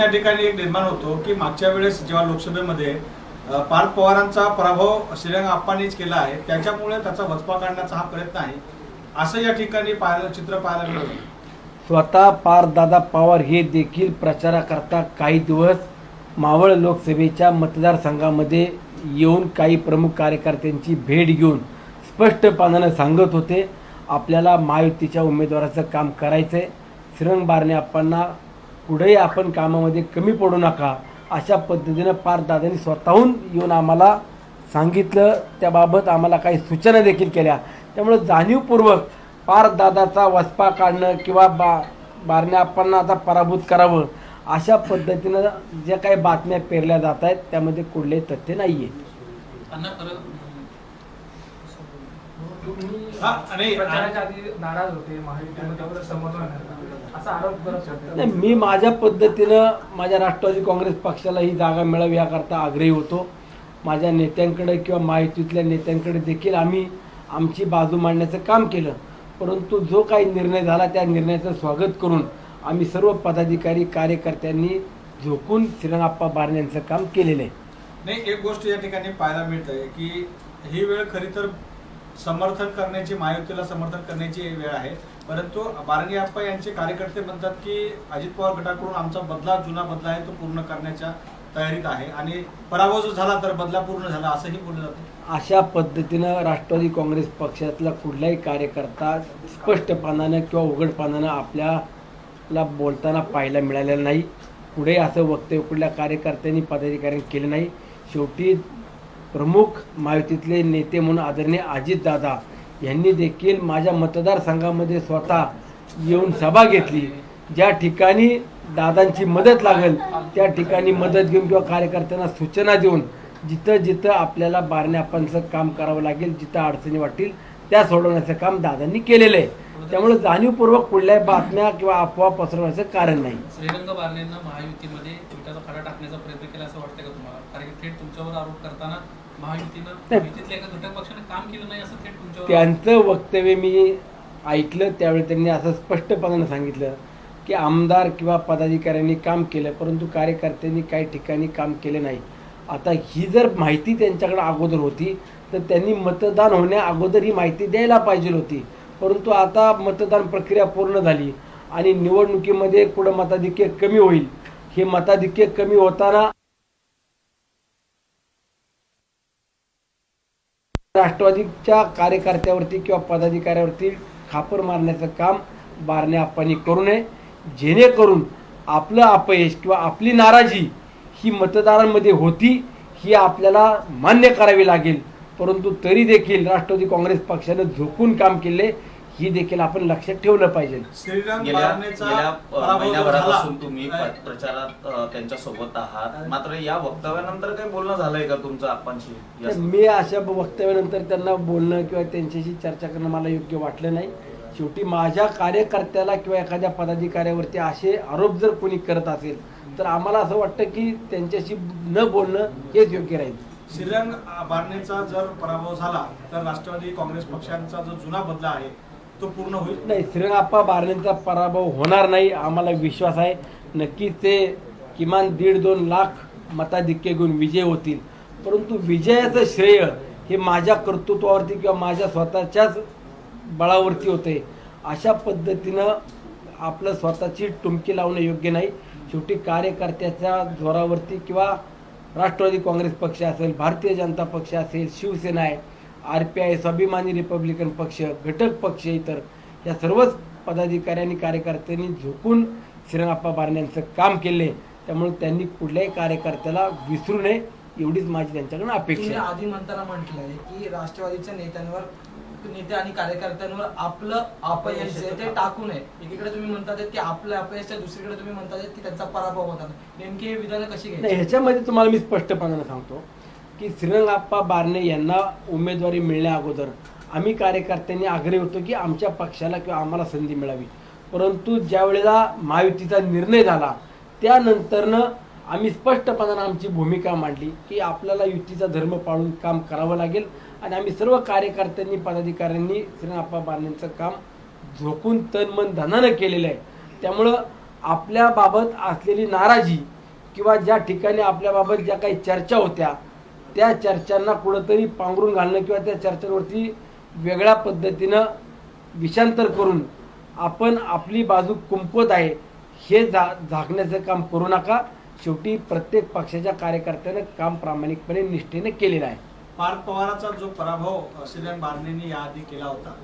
या ठिकाणी एक निर्माण होतो की मागच्या वेळेस जेव्हा लोकसभेमध्ये पार्थ पवारांचा पराभव श्रीरंग आप्पांनीच केला आहे त्याच्यामुळे त्याचा वचपा काढण्याचा हा प्रयत्न आहे. असं या ठिकाणी पाहायला चित्र पाहायला मिळतं. स्वतः पारदादा पवार हे देखील प्रचाराकरता काही दिवस मावळ लोकसभेच्या मतदारसंघामध्ये येऊन काही प्रमुख कार्यकर्त्यांची भेट घेऊन स्पष्टपणानं सांगत होते. आपल्याला महायुतीच्या उमेदवाराचं काम करायचं आहे श्रीरंग बारणे आप्पांना पुढेही आपण कामामध्ये कमी पडू नका अशा पद्धतीनं पारदादांनी स्वतःहून येऊन आम्हाला सांगितलं. त्याबाबत आम्हाला काही सूचना देखील केल्या. त्यामुळे जाणीवपूर्वक पारदादाचा वसपा काढणं किंवा बा बारणे आप्पांना आता पराभूत करावं अशा पद्धतीनं ज्या काही बातम्या पेरल्या जात आहेत त्यामध्ये कुठलेही तथ्य नाही आहे हा, नाराज होते महायुतीमध्ये समन्वय नव्हता. असा आरोप करत होते. नाही मी माझ्या पद्धतीनं माझ्या राष्ट्रवादी काँग्रेस पक्षाला ही जागा मिळावी याकरता आग्रही होतो. माझ्या नेत्यांकडे किंवा महायुतीतल्या नेत्यांकडे देखील आम्ही आमची बाजू मांडण्याचं काम केलं. परंतु जो काही निर्णय झाला त्या निर्णयाचं स्वागत करून आम्ही सर्व पदाधिकारी कार्यकर्त्यांनी झोकून श्रीरंगाप्पा बारणे यांचं काम केलेलं आहे. नाही एक गोष्ट या ठिकाणी पाहायला मिळते की ही वेळ खरी तर समर्थन करण्याची महायुतीला समर्थन करण्याची वेळ आहे. परंतु बारंगे आप्पा यांचे कार्यकर्ते म्हणतात की अजित पवार गटाकडून आमचा बदला जुना बदला आहे तो पूर्ण करण्याच्या तयारीत आहे. आणि पराभव जो झाला तर बदला पूर्ण झाला असंही बोललं जातं. अशा पद्धतीनं राष्ट्रवादी काँग्रेस पक्षातला कुठलाही कार्यकर्ता स्पष्टपणानं किंवा उघडपणानं आपल्याला बोलताना पाहायला मिळालेलं नाही. पुढे असं वक्तव्य कुठल्या कार्यकर्त्यांनी पदाधिकाऱ्यांनी केलं नाही. शेवटी प्रमुख मायुतीतले नेते म्हणून आदरणीय अजितदादा यांनी देखील माझ्या मतदारसंघामध्ये स्वतः येऊन सभा घेतली. ज्या ठिकाणी दादांची मदत लागेल त्या ठिकाणी मदत घेऊन किंवा कार्यकर्त्यांना सूचना देऊन जिथं जिथं आपल्याला बारण्यापणचं काम करावं लागेल जिथं अडचणी वाटतील त्या सोडवण्याचं काम दादांनी केलेलं आहे. त्यामुळे जाणीवपूर्वक कुठल्याही बातम्या किंवा अफवा पसरवण्याचं कारण नाही. श्रीरंग बारणेंना महायुतीमध्ये खडा टाकण्याचा प्रयत्न केला असं वाटतं का तुम्हाला? कारण की थेट तुमच्यावर आरोप करताना त्यांचं वक्तव्य मी ऐकलं त्यावेळी त्यांनी असं स्पष्टपणानं सांगितलं की आमदार किंवा पदाधिकाऱ्यांनी काम केलं परंतु कार्यकर्त्यांनी काही ठिकाणी काम केले नाही. आता ही जर माहिती त्यांच्याकडे अगोदर होती तर त्यांनी मतदान होण्या अगोदर ही माहिती द्यायला पाहिजे होती. परंतु आता मतदान प्रक्रिया पूर्ण झाली आणि निवडणुकीमध्ये कुठं मताधिक्य कमी होईल हे मताधिक्य कमी होताना राष्ट्रवादीच्या कार्यकर्त्यावरती किंवा पदाधिकाऱ्यावरती खापर मारण्याचं काम बारणे आप्पांनी करू नये. जेणेकरून आपलं अपयश किंवा आपली नाराजी ही मतदारांमध्ये होती ही आपल्याला मान्य करावी लागेल. परंतु तरी देखील राष्ट्रवादी काँग्रेस पक्षानं झोकून काम केले. ही देखील आपण लक्षात ठेवलं पाहिजे. श्रीरंग गेल्या बारणेचा गेल्या अ, पराभव जर महिन्याभरापासून झाला, तुम्ही प्रचारात अ, त्यांच्यासोबत आहात. मात्र या वक्तव्यानंतर काही बोलणं झालंय का तुमचं तर मी अशा वक्तव्यानंतर त्यांना बोलणं किंवा त्यांच्याशी चर्चा करणं मला योग्य वाटलं नाही. शेवटी माझ्या कार्यकर्त्याला किंवा एखाद्या पदाधिकाऱ्यावरती असे आरोप जर कोणी करत असेल तर आम्हाला असं वाटतं की त्यांच्याशी न बोलणं हेच योग्य राहील. श्रीरंग बारणेचा जर पराभव झाला तर राष्ट्रवादी काँग्रेस पक्षांचा जो जुना बदला आहे तो पूर्ण होईल? नाही श्रीरंगाप्पा बारणेंचा पराभव होणार नाही आम्हाला विश्वास आहे. नक्कीच ते किमान दीड दोन लाख मताधिक्य घेऊन विजय होतील. परंतु विजयाचं श्रेय हे माझ्या कर्तृत्वावरती किंवा माझ्या स्वतःच्याच बळावरती होते. अशा पद्धतीनं आपलं स्वतःची टुमकी लावणं योग्य नाही. शेवटी कार्यकर्त्याच्या जोरावरती किंवा राष्ट्रवादी काँग्रेस पक्ष असेल भारतीय जनता पक्ष असेल शिवसेना आहे आर पी आय स्वाभिमानी रिपब्लिकन पक्ष घटक पक्ष इतर या सर्वच पदाधिकाऱ्यांनी कार्यकर्त्यांनी झोकून श्रीरंगाप्पा बारणे यांचं काम केले. त्यामुळे त्यांनी कुठल्याही कार्यकर्त्याला विसरू नये एवढीच माझी त्यांच्याकडून अपेक्षा आधी म्हणताना म्हटलंय की राष्ट्रवादीच्या नेत्यांवर नेते आणि कार्यकर्त्यांवर आपलं अपयश जे ते टाकू नये. एकीकडे तुम्ही म्हणतात की आपलं अपयश आहे, दुसरीकडे तुम्ही म्हणतात की त्यांचा पराभव होता. नेमकी ही विधानं कशी घ्यायची? ह्याच्यामध्ये तुम्हाला मी स्पष्टपणाने सांगतो. की श्रीरंगाप्पा बारणे यांना उमेदवारी मिळण्या अगोदर आम्ही कार्यकर्त्यांनी आग्रही होतो की आमच्या पक्षाला किंवा आम्हाला संधी मिळावी. परंतु ज्यावेळेला महायुतीचा निर्णय झाला त्यानंतरनं आम्ही स्पष्टपणानं आमची भूमिका मांडली की आपल्याला युतीचा धर्म पाळून काम करावं लागेल आणि आम्ही सर्व कार्यकर्त्यांनी पदाधिकाऱ्यांनी श्रीरंगाप्पा बारणेंचं काम झोकून तन मन धनानं केलेलं आहे. त्यामुळं आपल्याबाबत असलेली नाराजी किंवा ज्या ठिकाणी आपल्याबाबत ज्या काही चर्चा होत्या त्या चर्चांना कुठंतरी पांघरून घालणं किंवा त्या चर्चांवरती वेगळ्या पद्धतीनं विषांतर करून आपण आपली बाजू कुंपवत आहे हे झा झाकण्याचं काम करू नका. शेवटी प्रत्येक पक्षाच्या कार्यकर्त्यानं काम प्रामाणिकपणे निष्ठेने केलेलं आहे. पार्थ पवाराचा जो पराभव श्रीरंग बारणेंनी याआधी केला होता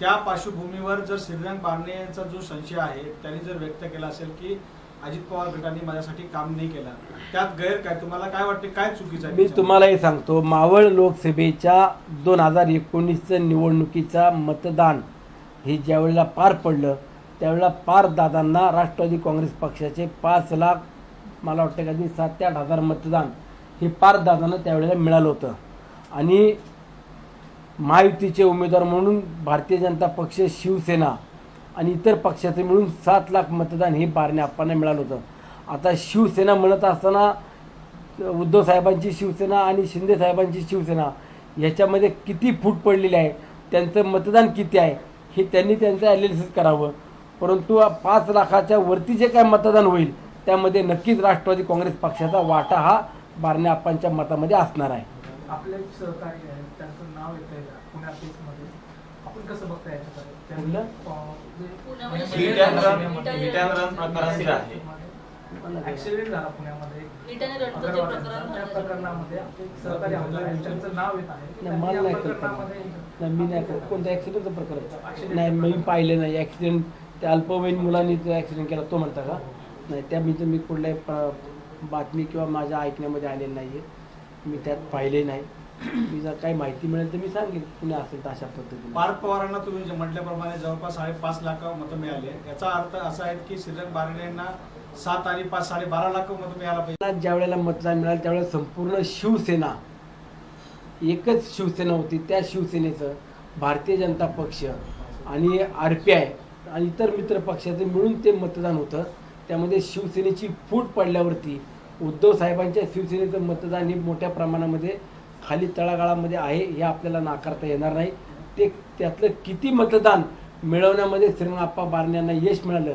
त्या पार्श्वभूमीवर जर श्रीरंग बारणे यांचा जो संशय आहे त्यांनी जर व्यक्त केला असेल की अजित पवार गटाने माझ्यासाठी काम नाही केलं. त्यात गैर काय तुम्हाला काय वाटते? काय चुकीचं आहे मी त्याच्यामध्ये? तुम्हालाही सांगतो. मावळ लोकसभेच्या दोन हजार एकोणीसचं निवडणुकीचा मतदान हे ज्यावेळेला पार पडलं त्यावेळेला पार दादांना राष्ट्रवादी काँग्रेस पक्षाचे पाच लाख मला वाटतं का सात ते आठ हजार मतदान हे पार दादांना त्यावेळेला मिळालं होतं. आणि महायुतीचे उमेदवार म्हणून भारतीय जनता पक्ष शिवसेना आणि इतर पक्षाचे मिळून सात लाख मतदान हे बारणे आप्पांना मिळालं होतं. आता शिवसेना म्हणत असताना उद्धव साहेबांची शिवसेना आणि शिंदे साहेबांची शिवसेना ह्याच्यामध्ये किती फूट पडलेली आहे त्यांचं मतदान किती आहे हे त्यांनी त्यांचं ॲनालिसिस करावं. परंतु पाच लाखाच्या वरती जे काय मतदान होईल त्यामध्ये नक्कीच राष्ट्रवादी काँग्रेस पक्षाचा वाटा हा बारणे आप्पांच्या मतामध्ये असणार आहे. आपले सहकारी आहेत त्यांचं नाव येतं आहे आपण कसं बघता याच्याकडे? त्यांनी, कुठलं? अं, जे पुण्यामध्ये hit and run hit and run प्रकार स्थिर आहे. ऍक्सिडेंट झाला पुण्यामध्ये. हिट आणि रनचं जे अगरवाल्यांचा. प्रकरण त्या झालं. प्रकरणामध्ये आपले एक सहकारी आमदार आहेत त्यांचं नाव येत आहे. नाही, मला कल्पना मी नाही करत कोणतं ॲक्सिडेंटचं प्रकरण नाही मी पाहिलं नाही. ॲक्सिडेंट त्या अल्पवयीन मुलांनी जो ॲक्सिडेंट केला तो म्हणता का? नाही त्या मी तर मी कुठल्याही बातमी किंवा माझ्या ऐकण्यामध्ये आलेलं नाही आहे मी त्यात पाहिले नाही. मी जर काही माहिती मिळेल तर मी सांगेन पुणे असेल तर अशा पद्धतीने. पार्थ पवारांना तुम्ही जे म्हटल्याप्रमाणे जवळपास साडेपाच लाख मतं मिळाले याचा अर्थ असा आहे की श्रीरंग बारणे यांना सात आणि पाच साडेबारा लाख मतं मिळायला पाहिजे. ज्या वेळेला मतदान मिळालं त्यावेळेला संपूर्ण शिवसेना एकच शिवसेना होती त्या शिवसेनेचं भारतीय जनता पक्ष आणि आर पी आय आणि इतर मित्र पक्षाचं मिळून ते मतदान होतं. त्यामध्ये शिवसेनेची फूट पडल्यावरती उद्धव साहेबांच्या शिवसेनेचं मतदान हे मोठ्या प्रमाणामध्ये खाली तळागाळामध्ये आहे हे आपल्याला नाकारता येणार नाही. ते त्यातलं किती मतदान मिळवण्यामध्ये श्रीरंगाप्पा बारणे यांना यश मिळालं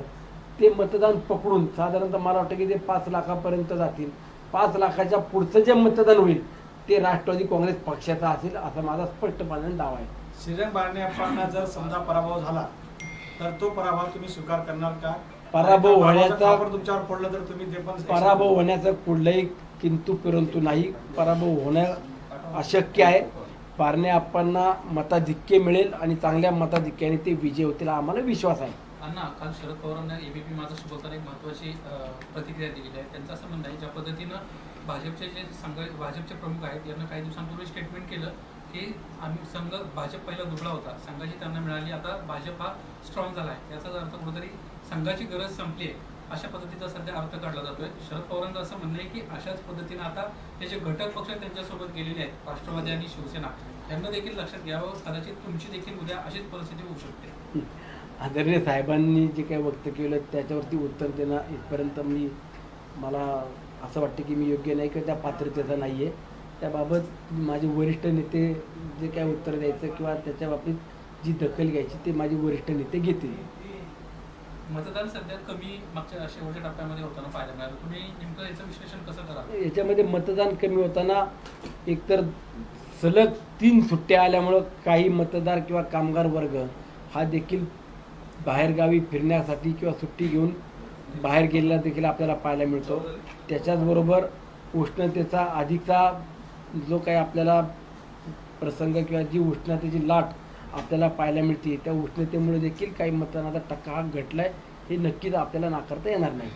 ते मतदान पकडून साधारणतः मला वाटतं की ते पाच लाखापर्यंत जातील. पाच लाखाच्या पुढचं जे मतदान होईल ते राष्ट्रवादी काँग्रेस पक्षाचा असेल असा माझा स्पष्टपणे दावा आहे. श्रीरंग बारणे जर समजा पराभव झाला तर तो पराभव तुम्ही स्वीकार करणार का? पराभव होण्याचा- तुमच्यावर पडलं तर तुम्ही ते पण पराभव होण्याचं कुठलंही किंतु परंतु नाही. पराभव होणं अशक्य आहे. पारणे आप्पांना मताधिक्य मिळेल आणि चांगल्या मताधिक्याने ते विजय होतील आम्हाला विश्वास आहे. अण्णा काल शरद पवारांना एबीपी माझाशी बोलताना एक महत्वाची प्रतिक्रिया दिलेली आहे. त्यांचं असं म्हणणं आहे ज्या पद्धतीनं भाजपचे जे संघ भाजपचे प्रमुख आहेत यांना काही दिवसांपूर्वी स्टेटमेंट केलं की आम्ही संघ भाजप पहिला दुबळा होता. संघाची त्यांना मिळाली. आता भाजप हा स्ट्रॉंग झाला आहे. याचाच अर्थ कुठेतरी संघाची गरज संपली आहे. अशा पद्धतीचा सध्या अर्थ काढला जातोय. शरद पवारांचं असं म्हणणं आहे की अशाच पद्धतीनं आता हे जे घटक पक्ष त्यांच्यासोबत गेलेले आहेत राष्ट्रवादी आणि शिवसेना यांना देखील लक्षात घ्यावं. कदाचित तुमची देखील उद्या अशीच परिस्थिती होऊ शकते. आदरणीय साहेबांनी जे काही व्यक्त केलं त्याच्यावरती उत्तर देणं इथपर्यंत मी मला असं वाटतं की मी योग्य नाही किंवा त्या पात्रतेचा नाही आहे त्याबाबत माझे वरिष्ठ नेते जे काय उत्तर द्यायचं किंवा त्याच्या बाबतीत जी दखल घ्यायची ते माझे वरिष्ठ नेते घेतील. मतदान सध्या कमी मागच्या शेवटच्या टप्प्यामध्ये होताना पाहायला मिळालं. तुम्ही नेमकं याचं विश्लेषण कसं करा याच्यामध्ये मतदान कमी होताना एकतर सलग तीन सुट्ट्या आल्यामुळं काही मतदार किंवा कामगार वर्ग हा देखील बाहेरगावी फिरण्यासाठी किंवा सुट्टी घेऊन बाहेर गेलेला देखील आपल्याला पाहायला मिळतो. त्याच्याचबरोबर उष्णतेचा अधिकचा जो काही आपल्याला प्रसंग किंवा जी उष्णतेची लाट आपल्याला पाहायला मिळते. त्या उष्णतेमुळे देखील काही मतदानाचा टक्का हा घटला आहे हे नक्कीच आपल्याला नाकारता येणार नाही.